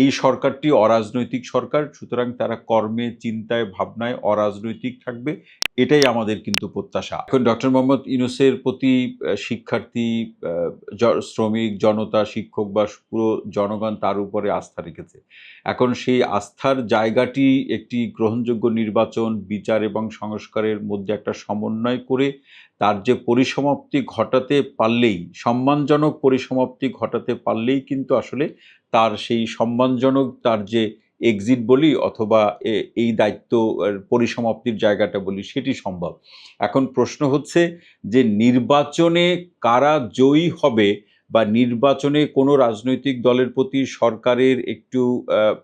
এই সরকারটি অরাজনৈতিক সরকার, সুতরাং তারা কর্মে, চিন্তায়, ভাবনায় অরাজনৈতিক থাকবে, এটাই আমাদের কিন্তু প্রত্যাশা। এখন ডক্টর মোহাম্মদ ইউনুসের প্রতি শিক্ষার্থী শ্রমিক, জনতা, শিক্ষক বা পুরো জনগণ তার উপরে আস্থা রেখেছে। এখন সেই আস্থার জায়গাটি একটি গ্রহণযোগ্য নির্বাচন, বিচার এবং সংস্কারের মধ্যে একটা সমন্বয় করে তার যে পরিসমাপ্তি ঘটাতে পারলেই, সম্মানজনক পরিসমাপ্তি ঘটাতে পারলেই কিন্তু আসলে তার সেই সম্মানজনক তার যে এক্সিট বলি অথবা এই দায়িত্ব পরিসমাপ্তির জায়গাটা বলি, সেটি সম্ভব। এখন প্রশ্ন হচ্ছে যে নির্বাচনে কারা জয়ী হবে বা নির্বাচনে কোনো রাজনৈতিক দলের প্রতি সরকারের একটু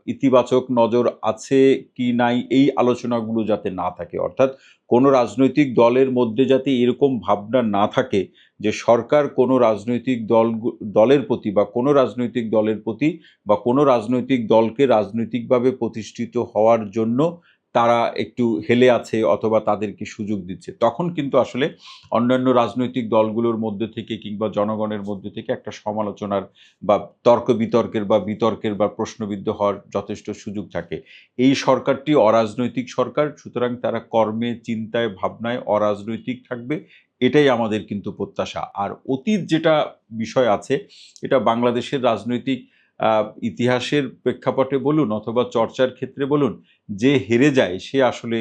ইতিবাচক নজর আছে কি নাই, এই আলোচনাগুলো যাতে না থাকে। অর্থাৎ কোনো রাজনৈতিক দলের মধ্যে যাতে এরকম ভাবনা না থাকে যে সরকার কোনো রাজনৈতিক দল, দলের প্রতি বা কোনো রাজনৈতিক দলের প্রতি বা কোনো রাজনৈতিক দলকে রাজনৈতিকভাবে প্রতিষ্ঠিত হওয়ার জন্য তারা একটু হেলে আছে অথবা তাদেরকে সুযোগ দিচ্ছে। তখন কিন্তু আসলে অন্যান্য রাজনৈতিক দলগুলোর মধ্যে থেকে কিংবা জনগণের মধ্যে থেকে একটা সমালোচনার বা তর্ক বিতর্কের বা বিতর্কের বা প্রশ্নবিদ্ধ হওয়ার যথেষ্ট সুযোগ থাকে। এই সরকারটি অরাজনৈতিক সরকার, সুতরাং তারা কর্মে, চিন্তায়, ভাবনায় অরাজনৈতিক থাকবে, এটাই আমাদের কিন্তু প্রত্যাশা। আর অতীত যেটা বিষয় আছে, এটা বাংলাদেশের রাজনৈতিক ইতিহাসের প্রেক্ষাপটে বলুন অথবা চর্চার ক্ষেত্রে বলুন যে হেরে যায় সে আসলে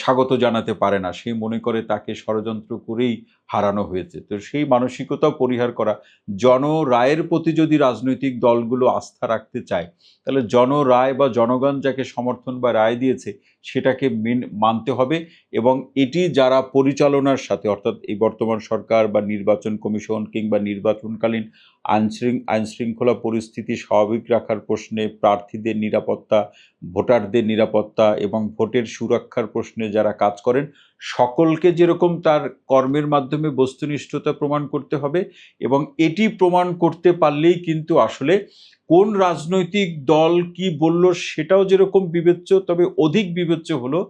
স্বাগত জানাতে পারে না। সে মনে করে তাকে ষড়যন্ত্র করেই হারানো হয়েছে। তো সেই মানসিকতা পরিহার করা, জন রায়ের প্রতি যদি রাজনৈতিক দলগুলো আস্থা রাখতে চায়, তাহলে জন রায় বা জনগণ যাকে সমর্থন বা রায় দিয়েছে, সেটাকে মেন, মানতে হবে এবং এটি যারা পরিচালনার সাথে, অর্থাৎ এই বর্তমান সরকার বা নির্বাচন কমিশন কিংবা নির্বাচনকালীন আইনশৃং, আইনশৃঙ্খলা পরিস্থিতি স্বাভাবিক রাখার প্রশ্নে প্রার্থীদের নিরাপত্তা, ভোটারদের নিরাপত্তা এবং ভোটের সুরক্ষার প্রশ্নে যারা কাজ করেন, সকলকে যেরকম তার কর্মের মাধ্যমে বস্তুনিষ্ঠতা প্রমাণ করতে হবে এবং এটি প্রমাণ করতে পারলেই কিন্তু আসলে কোন রাজনৈতিক দল কি বলল সেটাও যেরকম বিবেচ্য, তবে অধিক বিবেচ্য হলো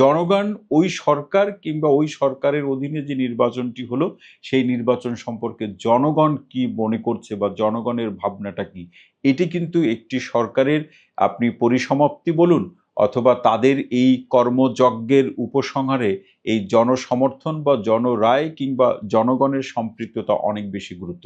জনগণ, ওই সরকার কিংবা ওই সরকারের অধীনে যে নির্বাচনটি হলো, সেই নির্বাচন সম্পর্কে জনগণ কি মনে করছে বা জনগণের ভাবনাটা কি? এটি কিন্তু একটি সরকারের, আপনি পরিসমাপ্তি বলুন অথবা তাদের এই কর্মযজ্ঞের উপসংহারে এই জনসমর্থন বা জনরায় কিংবা জনগণের সম্পৃক্ততা অনেক বেশি গুরুত্ব